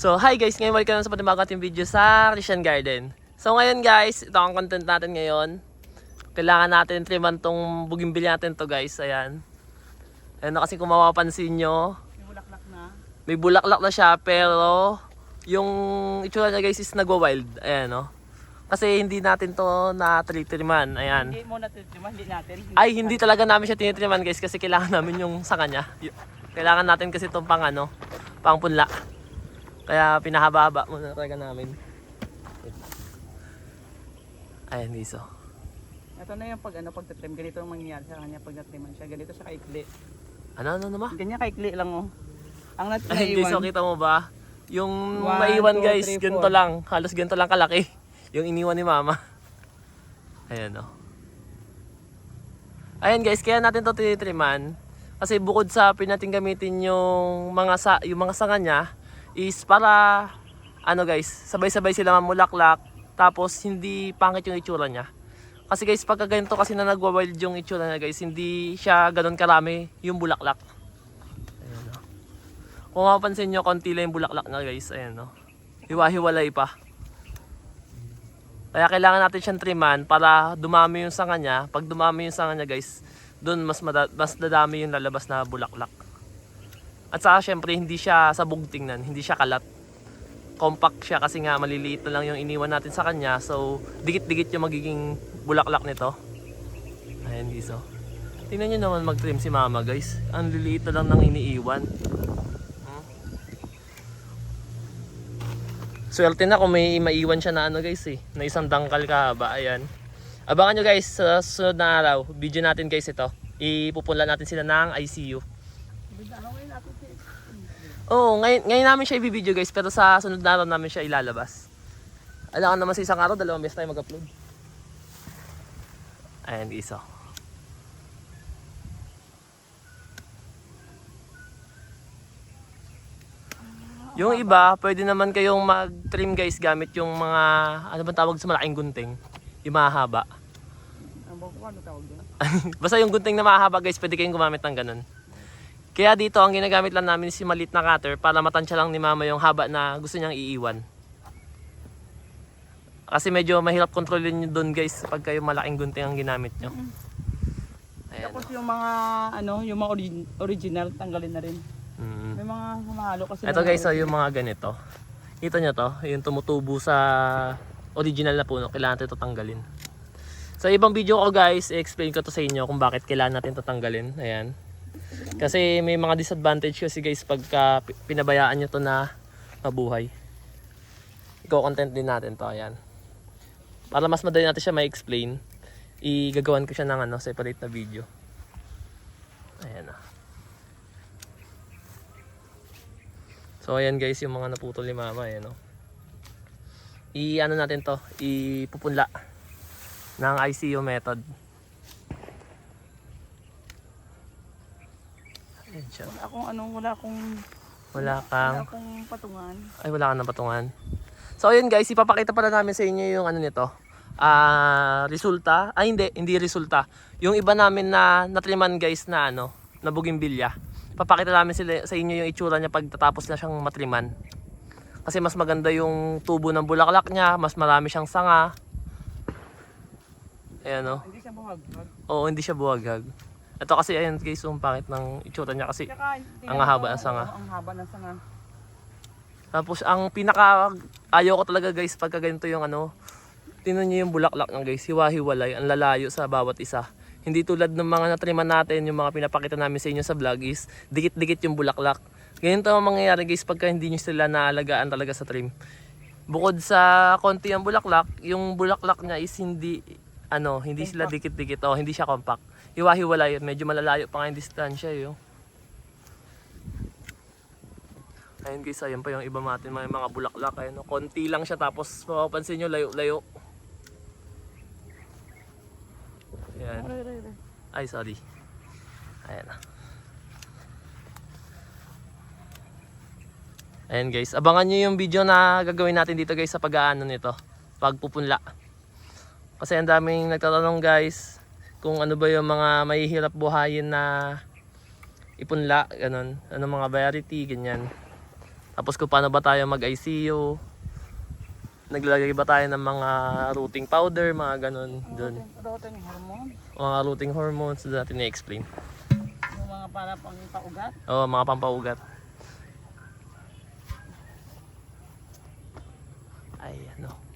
So, hi guys! Ngayon welcome na sa panibagong ating video sa Christian Garden. So, ngayon guys, ito ang content natin ngayon. Kailangan natin triman tong bugimbil natin to guys. Ayan. Ayan na kasi kung mapapansin nyo, May bulaklak na. may bulaklak na siya pero yung itsura niya guys is nagwa-wild. Ayan no. Kasi hindi natin to na triman. Ayan. Hindi mo natitiman, hindi natin. Ay, hindi talaga namin siya tinitriman guys kasi kailangan namin yung sa kanya. Kailangan natin kasi itong pang ano, pang punla. Kaya pinahaba-haba muna talaga namin. Ayan, Liso. Ito na yung pag ano, pagtatrim. Ganito ang mangyayari sa kanya pag natriman siya. Ganito siya kaikli. Ano, ano naman? Ganyan kaikli lang oh. Ang nat Ay, Liso, naiwan. kita mo ba? Yung One, maiwan two, guys, three, ganito four. lang. Halos ganito lang kalaki. Yung iniwan ni mama. Ayan o. Ayan guys, kaya natin to tinitriman. Kasi bukod sa pinating gamitin yung mga sa yung mga sanga niya is para ano guys, sabay-sabay sila mamulaklak tapos hindi pangit yung itsura niya. Kasi guys, pagka ganito kasi na nagwa-wild yung itsura niya guys, hindi siya ganun karami yung bulaklak. Ayan o. Kung mapapansin nyo, konti lang yung bulaklak na guys. Ayan o. Hiwa-hiwalay pa. Kaya kailangan natin siyang triman para dumami yung sanga niya. Pag dumami yung sanga niya guys, doon mas, mas dadami yung lalabas na bulaklak. At saka syempre hindi siya sabog tingnan, hindi siya kalat. Compact siya kasi nga maliliit na lang yung iniwan natin sa kanya. So dikit-dikit yung magiging bulaklak nito. Ayan guys oh. Tingnan nyo naman mag-trim si mama guys. Ang liliit na lang ng iniiwan. Hmm? Swerte na kung may maiwan siya na ano guys eh. Na isang dangkal kahaba. Ayan. Abangan nyo guys sa susunod na araw. Video natin guys ito. Ipupunla natin sila ng ICU. Oo, ngayon, ngayon namin siya i-video guys. Pero sa sunod na araw namin siya ilalabas. Alam naman sa isang araw, dalawang beses tayo mag-upload. Ayan, isa. Yung iba, pwede naman kayong mag-trim guys gamit yung mga, ano ba tawag sa malaking gunting? Yung mahaba. Ang buko ano tawag? Basta yung gunting na mahaba guys, pwede kayong gumamit ng ganun. Kaya dito, ang ginagamit lang namin si malit na cutter para matansya lang ni mama yung haba na gusto niyang iiwan. Kasi medyo mahirap kontrolin nyo doon guys pag yung malaking gunting ang ginamit nyo. Ayan. Tapos yung mga ano, yung mga origin- original tanggalin na rin. Mm. May mga humahalo kasi. Ito guys, so yung mga ganito. Kita nyo to, yung tumutubo sa original na puno, kailangan natin ito tanggalin. Sa ibang video ko guys, i-explain ko to sa inyo kung bakit kailangan natin ito tanggalin. Ayan. Kasi may mga disadvantage kasi guys pagka pi- pinabayaan nyo to na mabuhay. Iko-content din natin to, ayan. Para mas madali natin siya ma-explain, igagawan ko siya ng ano, separate na video. Ayan na. So ayan guys yung mga naputol ni mama ayan oh. I ano natin to, ipupunla ng ICU method. Ayan siya. Wala akong ano, wala akong Wala wala kang akong patungan. ay wala kang napatungan. So ayun guys, ipapakita pala namin sa inyo yung ano nito. Ah, resulta. Ay hindi, hindi resulta. Yung iba namin na natriman guys na ano, na bugimbilya. Papakita namin sila, sa inyo yung itsura niya pagtatapos na siyang matriman. Kasi mas maganda yung tubo ng bulaklak niya, mas marami siyang sanga. Ayan oh. Hindi siya buhag. Oo, hindi siya buwaghag. Ito kasi ayan guys, yung pangit ng itsura niya kasi Tsaka, Ang haba ng sanga. Oo, Ang haba ng sanga. Tapos ang pinaka ayaw ko talaga guys pagka ganito yung ano, tingnan niyo yung bulaklak ng guys, hiwa-hiwalay, ang lalayo sa bawat isa. Hindi tulad ng mga natriman natin, yung mga pinapakita namin sa inyo sa vlog is dikit-dikit yung bulaklak. Ganito ang mangyayari guys pagka hindi nyo sila naalagaan talaga sa trim. Bukod sa konti ang bulaklak, yung bulaklak niya is hindi ano, hindi sila dikit-dikit o hindi siya compact. Hiwa-hiwalay, medyo malalayo pa nga yung distansya eh. oh. Ayun guys, ayun pa yung iba natin may mga bulaklak. Ayun, no? konti lang siya tapos mapapansin nyo layo-layo. Ayan. Ay, sorry. Ayan na. Ayan guys, abangan nyo yung video na gagawin natin dito guys sa pag-aano nito. Pagpupunla. Kasi ang daming nagtatanong guys kung ano ba yung mga mahihirap buhayin na ipunla, ganun. Ano mga variety, ganyan. Tapos kung paano ba tayo mag-ICU. Naglalagay ba tayo ng mga rooting powder, mga ganun doon. Roten hormone. Mga rooting hormones, doon natin i-explain. Yung mga para pang paugat. Oo, mga pampaugat. Ay, ano.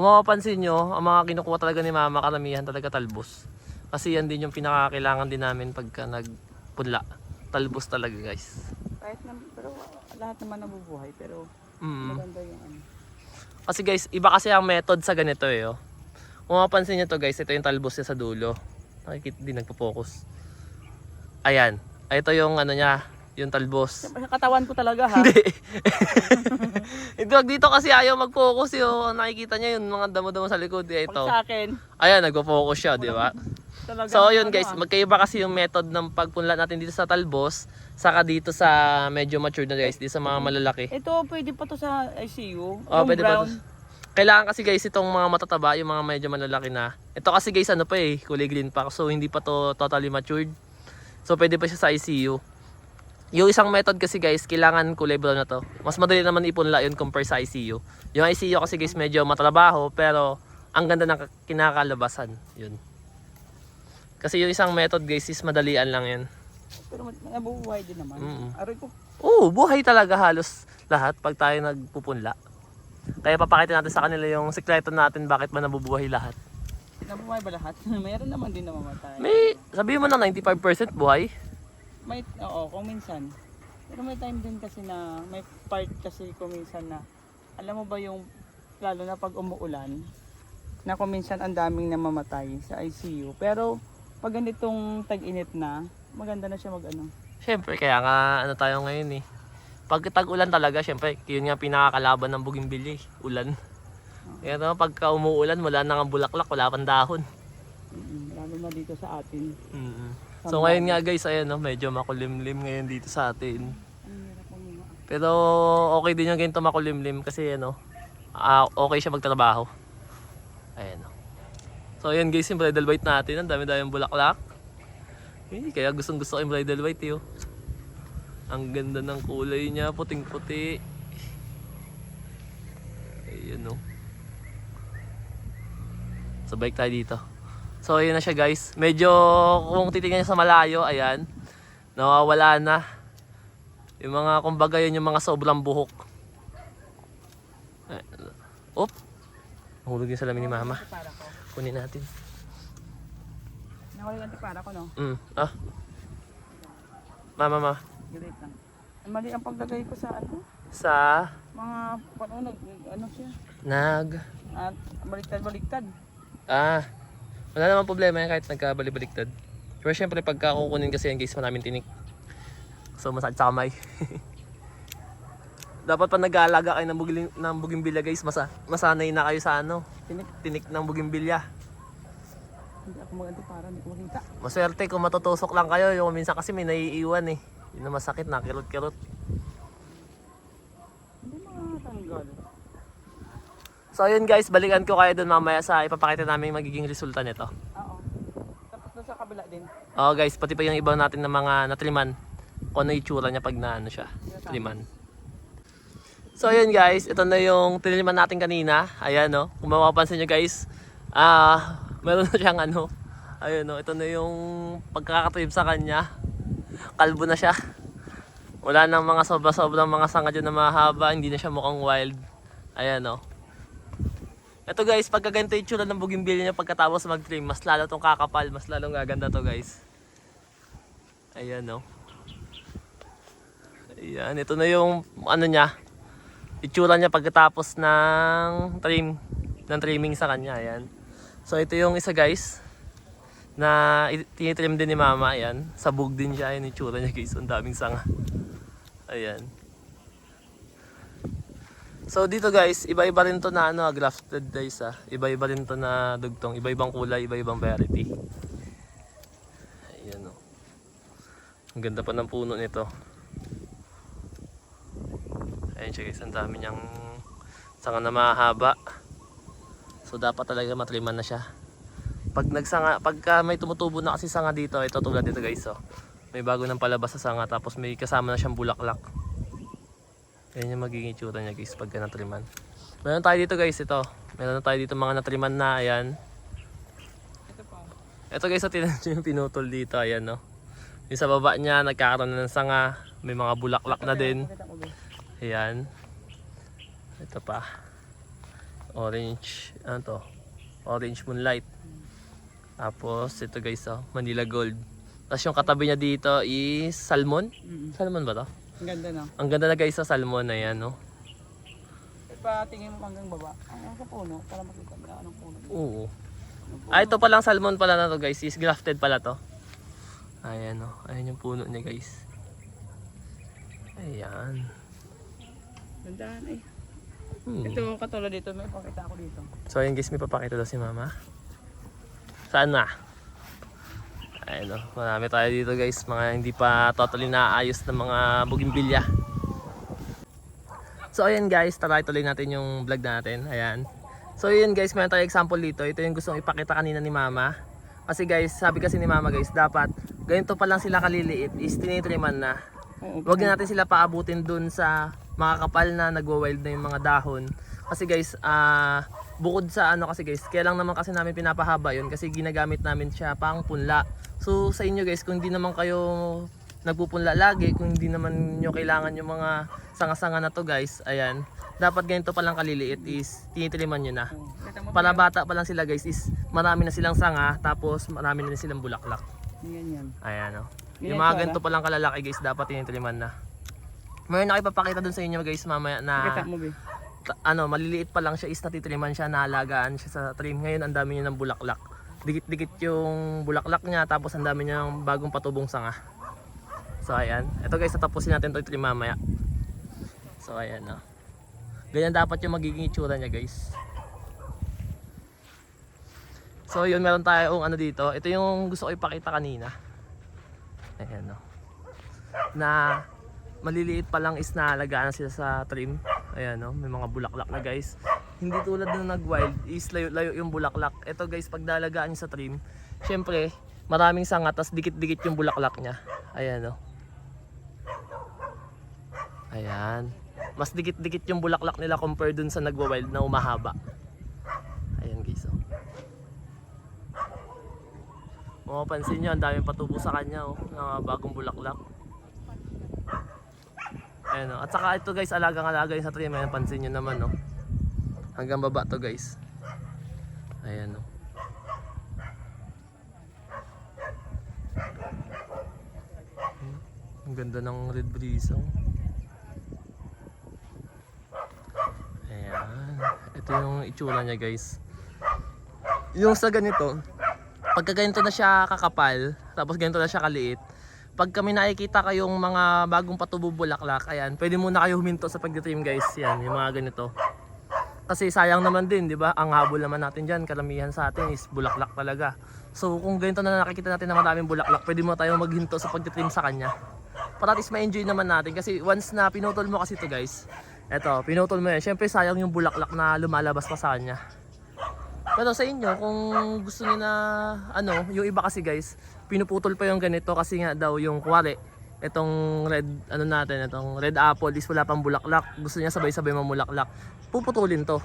Kung mapapansin nyo, ang mga kinukuha talaga ni Mama karamihan talaga talbos. Kasi yan din yung pinakakailangan din namin pagka nagpunla. Talbos talaga guys. Kahit na, pero lahat naman nabubuhay. Pero Mm. maganda yung ano. Kasi guys, iba kasi ang method sa ganito eh. Oh. Kung mapapansin nyo to guys, ito yung talbos niya sa dulo. Nakikita din nagpo-focus. Ayan. Ay, Ito yung ano niya, yung talbos. Katawan ko talaga ha. Hindi. Ito, dito kasi ayaw mag-focus yun. Nakikita niya yung mga damo-damo sa likod. Eh, Pag ito. sa akin, Ayan, nagpo-focus siya, di ba? talaga. So yun ano, guys, ah. magkaiba kasi yung method ng pagpunla natin dito sa talbos, saka dito sa medyo mature na guys, dito sa mga malalaki. Ito, pwede pa to sa ICU. Oh, yung pwede pa brown. to. Kailangan kasi guys itong mga matataba, yung mga medyo malalaki na. Ito kasi guys ano pa eh, kulay green pa. So hindi pa to totally matured. So pwede pa siya sa ICU. Yung isang method kasi guys, kailangan kulay brown na to. Mas madali naman ipunla yun compare sa ICU. Yung ICU kasi guys medyo matrabaho pero ang ganda ng kinakalabasan. Yun. Kasi yung isang method guys is madalian lang yun. Pero nabubuhay din naman. Mm. Aray ko, Oo, buhay talaga halos lahat pag tayo nagpupunla. Kaya papakita natin sa kanila yung sikreto natin bakit ba nabubuhay lahat. nabubuhay ba lahat? Mayroon naman din na mamatay. May, sabihin mo na 95% buhay. May, oo, kung minsan. Pero may time din kasi na, may part kasi kung minsan na, alam mo ba yung, lalo na pag umuulan, na kung minsan ang daming namamatay sa ICU. Pero, pag ganitong tag-init na, maganda na siya mag ano. Siyempre, kaya nga ano tayo ngayon eh. Pag tag-ulan talaga, siyempre, yun nga pinakakalaban ng bugimbilya eh, ulan. Kaya naman pagka umuulan, wala nang ang bulaklak, wala pang dahon. Mm, Lalo na dito sa atin. Mm. So ngayon nga guys, ayan no, medyo makulimlim ngayon dito sa atin. Pero okay din yung ganito makulimlim kasi ano, ah, okay siya magtrabaho. Ayan o. So ayan guys, yung bridal white natin, ang dami-dami bulaklak. Eh, kaya gustong gusto ko yung bridal white eh. oh. Ang ganda ng kulay niya, puting-puti. Ayan o. So bike tayo dito. So ayun na siya guys. Medyo kung titingnan niyo sa malayo, ayan. Nawawala na. Yung mga, kumbaga yun yung mga sobrang buhok. Ay, Op! Nahulog yung salamin ni mama. Kunin natin. Nakawala yung para ko, no? Mm. Ah. Mama, mama. Great lang. Mali ang paglagay ko sa ano, Sa mga, paano, nag, ano siya? nag... At baliktad-baliktad. Ah. Wala namang problema yan kahit nagkabali-baliktad. Pero syempre pagka kukunin kasi yan guys, maraming tinik. So masakit sa kamay. Dapat pa nag-aalaga kayo ng, bugil, ng bugimbilya guys, masa, masanay na kayo sa ano, Tinik. tinik ng bugimbilya. Hindi ako maganda para hindi ko makita. Maswerte kung matutusok lang kayo, yung minsan kasi may naiiwan eh. Yun na masakit na, kirot-kirot. Hindi makatanggal. So ayun guys, balikan ko kayo dun mamaya sa ipapakita namin yung magiging resulta nito. Oo. Tapos doon sa kabila din. Oo guys, pati pa yung iba natin ng mga natriman. Kung ano yung itsura niya pag na ano siya, triman. So ayun guys, ito na yung tiniliman natin kanina. Ayan no, kung mapapansin nyo guys, ah, meron na siyang ano, ayun no, ito na yung pagkakatrim sa kanya. Kalbo na siya. Wala nang mga sobra-sobrang mga sanga dyan na mahaba, hindi na siya mukhang wild. Ayan no. Ito guys, pagka ganito yung tsura ng bougainvillea niya pagkatapos mag-trim, mas lalo tong kakapal, mas lalong gaganda to guys. Ayan no. Ayan, ito na yung ano niya, itsura niya pagkatapos ng trim, ng trimming sa kanya, ayan. So ito yung isa guys, na tinitrim din ni mama, ayan. Sabog din siya, ayan itsura niya guys, ang daming sanga. Ayan. So dito guys, iba-iba rin to na ano, grafted guys ah. Iba-iba rin to na dugtong, iba-ibang kulay, iba-ibang variety. Ayan oh. Ang ganda pa ng puno nito. Ayan siya guys, ang dami niyang sanga na mahaba. So dapat talaga matriman na siya. Pag nagsanga, pagka may tumutubo na kasi sanga dito, ito tulad dito guys, oh. May bago ng palabas sa sanga, tapos may kasama na siyang bulaklak. Yan yung magiging itsura niya guys pagka natriman. Meron tayo dito guys, ito. Meron na tayo dito mga natriman na, ayan. Ito pa. Ito guys, nyo yung pinutol dito, ayan no. Yung sa baba niya, nagkakaroon na ng sanga. May mga bulaklak na din. Ayan. Ito pa. Orange. Ano to? Orange moonlight. Tapos ito guys oh, Manila Gold. Tapos yung katabi niya dito is salmon. Salmon ba to? Ang ganda na. Ang ganda na guys sa salmon na yan no. Patingin mo hanggang baba. Ang sa puno, para makita mo anong puno. Oo. Ah, ito palang salmon pala na to guys. Is grafted pala to. Ayan oh. Ayan yung puno niya guys. Ayan. Gandaan eh. Hmm. Ito katulad dito, may pakita ako dito. So ayun guys, may papakita daw si mama. Saan na? Ayun o, marami tayo dito guys, mga hindi pa totally naayos na mga bugimbilya. So ayun guys, tara ituloy natin yung vlog natin. Ayan. So yun guys, meron tayo example dito. Ito yung gustong ipakita kanina ni mama. Kasi guys, sabi kasi ni mama guys, dapat ganito pa lang sila kaliliit is tinitriman na. Huwag na natin sila paabutin dun sa mga kapal na nagwa-wild na yung mga dahon. Kasi guys, ah bukod sa ano kasi guys, kaya lang naman kasi namin pinapahaba yun kasi ginagamit namin siya pang punla. So sa inyo guys, kung hindi naman kayo nagpupunla lagi, kung hindi naman nyo kailangan yung mga sanga-sanga na to guys, ayan, dapat ganito pa lang kaliliit is tinitiliman nyo na. Para bata pa lang sila guys is marami na silang sanga tapos marami na silang bulaklak. Yan yan. Ayan o. Yung mga ganito palang kalalaki guys, dapat tinitiliman na. Mayroon na ipapakita dun sa inyo guys mamaya na ano, maliliit pa lang siya is natitiliman siya, naalagaan siya sa trim. Ngayon ang dami niya ng bulaklak. Dikit-dikit yung bulaklak niya tapos ang dami niya ng bagong patubong sanga. So ayan. Ito guys, tatapusin natin ito itrim mamaya. So ayan o. Ganyan dapat yung magiging itsura niya guys. So yun, meron tayong ano dito. Ito yung gusto ko ipakita kanina. Ayan o. Na maliliit pa lang is naalagaan na sila sa trim. Ayan o, may mga bulaklak na guys. Hindi tulad nung nag-wild is layo-layo yung bulaklak. Ito guys, pag naalagaan niyo sa trim, syempre, maraming sanga, tas dikit-dikit yung bulaklak niya. Ayan o. Ayan. Mas dikit-dikit yung bulaklak nila compare dun sa nagwa-wild na umahaba. Ayan guys o. Kung mapansin nyo, ang daming patubo sa kanya oh, na bagong bulaklak. Ayan oh. At saka ito guys, alagang-alaga yung sa tree. Ayan, pansin nyo naman oh. Hanggang baba to guys. Ayan oh. Hmm, Ang ganda ng red breeze oh. Ayan. Ito yung itsura niya guys. Yung sa ganito, pagka ganito na siya kakapal, tapos ganito na siya kaliit, pag kami nakikita kayong mga bagong patubo bulaklak, ayan, pwede muna kayo huminto sa pagtitrim guys, yan, yung mga ganito. Kasi sayang naman din, di ba? Ang habol naman natin dyan, karamihan sa atin is bulaklak talaga. So kung ganito na nakikita natin na maraming bulaklak, pwede mo tayo maghinto sa pagtitrim sa kanya. Para at ma-enjoy naman natin kasi once na pinutol mo kasi to guys, eto, pinutol mo yan, syempre sayang yung bulaklak na lumalabas pa sa kanya. Pero sa inyo, kung gusto niyo na, ano, yung iba kasi guys, pinuputol pa yung ganito kasi nga daw yung kuwari, itong red, ano natin, itong red apple is wala pang bulaklak. Gusto niya sabay-sabay mamulaklak. Puputulin to.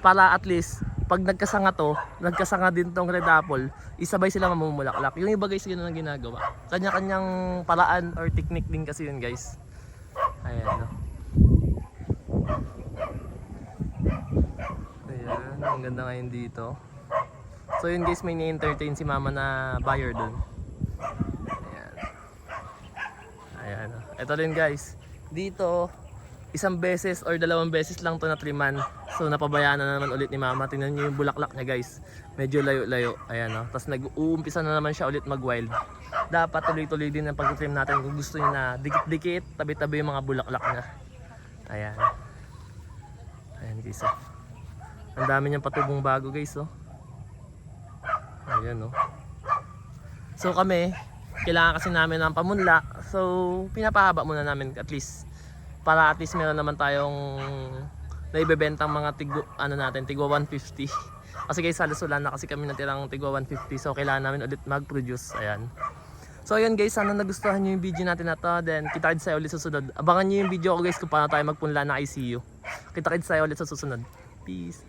Para at least, pag nagkasanga to, nagkasanga din tong red apple, isabay sila mamumulaklak. Yung iba guys, yun ang ginagawa. Kanya-kanyang paraan or technique din kasi yun guys. Ayan, no. Ayan, ang ganda ngayon dito. So yun guys, may ni-entertain si mama na buyer dun. Ayan. Ayan. oh. Ito rin guys. Dito, isang beses or dalawang beses lang to na triman. So napabayaan na naman ulit ni mama. Tingnan niyo yung bulaklak niya guys. Medyo layo-layo. Ayan o. Tapos nag-uumpisa na naman siya ulit mag-wild. Dapat tuloy-tuloy din ang pag-trim natin kung gusto niyo na dikit-dikit, tabi-tabi yung mga bulaklak niya. Ayan. Ayan guys oh. Ang dami niyang patubong bago guys oh. Ayan oh. So kami, kailangan kasi namin ng pamunla. So pinapahaba muna namin at least para at least meron naman tayong naibebentang mga tigo ano natin, tigo 150. Kasi guys, halos wala na kasi kami natirang tigwa 150. So kailangan namin ulit mag-produce. Ayan. So ayun guys, sana nagustuhan nyo yung video natin na to. Then kita kits tayo ulit sa susunod. Abangan nyo yung video ko guys kung paano tayo magpunla ng ICU. Kita kits tayo ulit sa susunod. Peace.